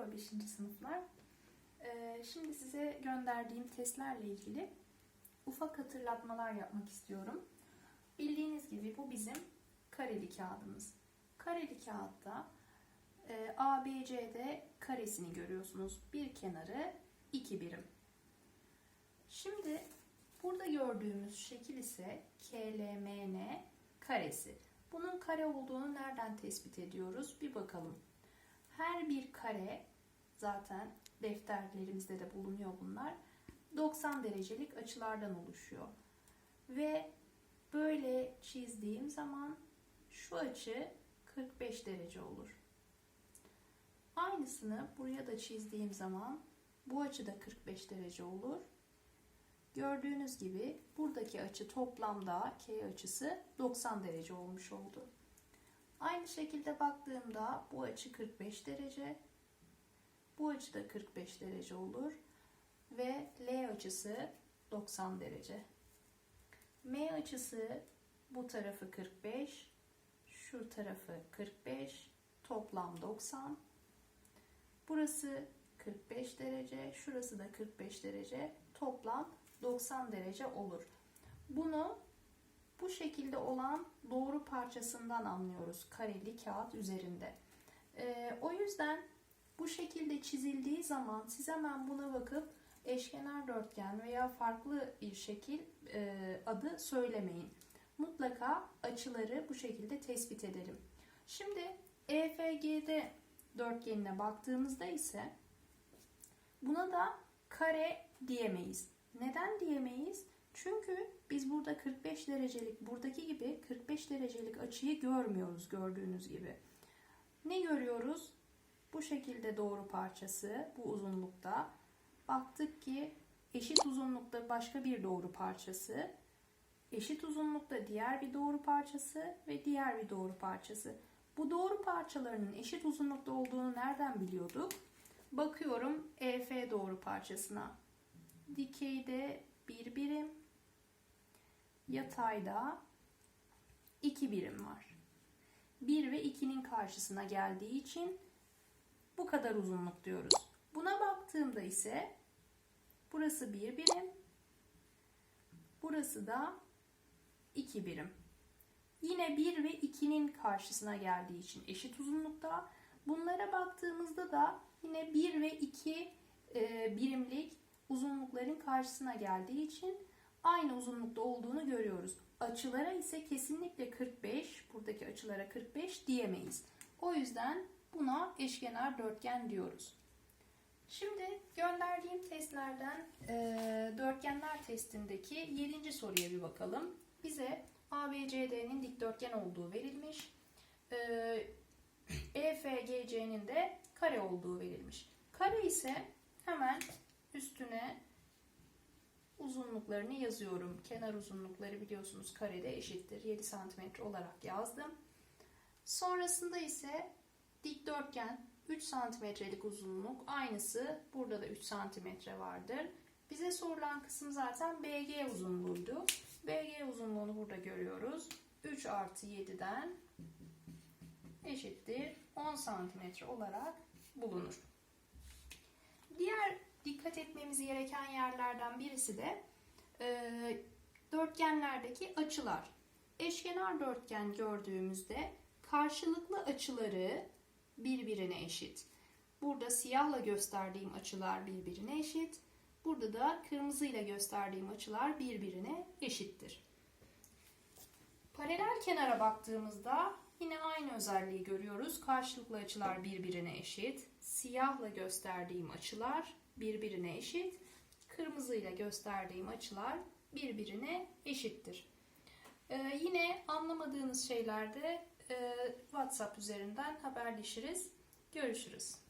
Merhaba 5. sınıflar. Ee, şimdi size gönderdiğim testlerle ilgili ufak hatırlatmalar yapmak istiyorum. Bildiğiniz gibi bu bizim kareli kağıdımız. Kareli kağıtta e, ABCD karesini görüyorsunuz. Bir kenarı iki birim. Şimdi burada gördüğümüz şekil ise KLMN karesi. Bunun kare olduğunu nereden tespit ediyoruz? Bir bakalım. Her bir kare zaten defterlerimizde de bulunuyor bunlar. 90 derecelik açılardan oluşuyor. Ve böyle çizdiğim zaman şu açı 45 derece olur. Aynısını buraya da çizdiğim zaman bu açı da 45 derece olur. Gördüğünüz gibi buradaki açı toplamda K açısı 90 derece olmuş oldu. Aynı şekilde baktığımda bu açı 45 derece. Bu açı da 45 derece olur. Ve L açısı 90 derece. M açısı bu tarafı 45. Şu tarafı 45. Toplam 90. Burası 45 derece. Şurası da 45 derece. Toplam 90 derece olur. Bunu bu şekilde olan doğru parçasından anlıyoruz kareli kağıt üzerinde. Ee, o yüzden bu şekilde çizildiği zaman siz hemen buna bakıp eşkenar dörtgen veya farklı bir şekil e, adı söylemeyin. Mutlaka açıları bu şekilde tespit edelim. Şimdi EFGD dörtgenine baktığımızda ise buna da kare diyemeyiz. Neden diyemeyiz? Çünkü biz burada 45 derecelik buradaki gibi 45 derecelik açıyı görmüyoruz gördüğünüz gibi. Ne görüyoruz? Bu şekilde doğru parçası bu uzunlukta. Baktık ki eşit uzunlukta başka bir doğru parçası, eşit uzunlukta diğer bir doğru parçası ve diğer bir doğru parçası. Bu doğru parçalarının eşit uzunlukta olduğunu nereden biliyorduk? Bakıyorum EF doğru parçasına. Dikeyde bir birim, yatayda 2 birim var. 1 ve 2'nin karşısına geldiği için bu kadar uzunluk diyoruz. Buna baktığımda ise burası 1 birim, burası da 2 birim. Yine 1 ve 2'nin karşısına geldiği için eşit uzunlukta. Bunlara baktığımızda da yine 1 ve 2 e, birimlik uzunlukların karşısına geldiği için aynı uzunlukta olduğunu görüyoruz. Açılara ise kesinlikle 45, buradaki açılara 45 diyemeyiz. O yüzden buna eşkenar dörtgen diyoruz. Şimdi gönderdiğim testlerden e, dörtgenler testindeki 7. soruya bir bakalım. Bize ABCD'nin dikdörtgen olduğu verilmiş. E, EFGC'nin de kare olduğu verilmiş. Kare ise hemen üstüne uzunluklarını yazıyorum. Kenar uzunlukları biliyorsunuz karede eşittir. 7 cm olarak yazdım. Sonrasında ise dikdörtgen 3 santimetrelik uzunluk aynısı burada da 3 santimetre vardır. Bize sorulan kısım zaten BG uzunluğuydu. BG uzunluğunu burada görüyoruz. 3 artı 7'den eşittir 10 santimetre olarak bulunur. Diğer dikkat etmemiz gereken yerlerden birisi de e, dörtgenlerdeki açılar. Eşkenar dörtgen gördüğümüzde karşılıklı açıları birbirine eşit. Burada siyahla gösterdiğim açılar birbirine eşit. Burada da kırmızıyla gösterdiğim açılar birbirine eşittir. Paralel kenara baktığımızda yine aynı özelliği görüyoruz. Karşılıklı açılar birbirine eşit. Siyahla gösterdiğim açılar birbirine eşit. Kırmızıyla gösterdiğim açılar birbirine eşittir. Ee, yine anlamadığınız şeylerde WhatsApp üzerinden haberleşiriz. Görüşürüz.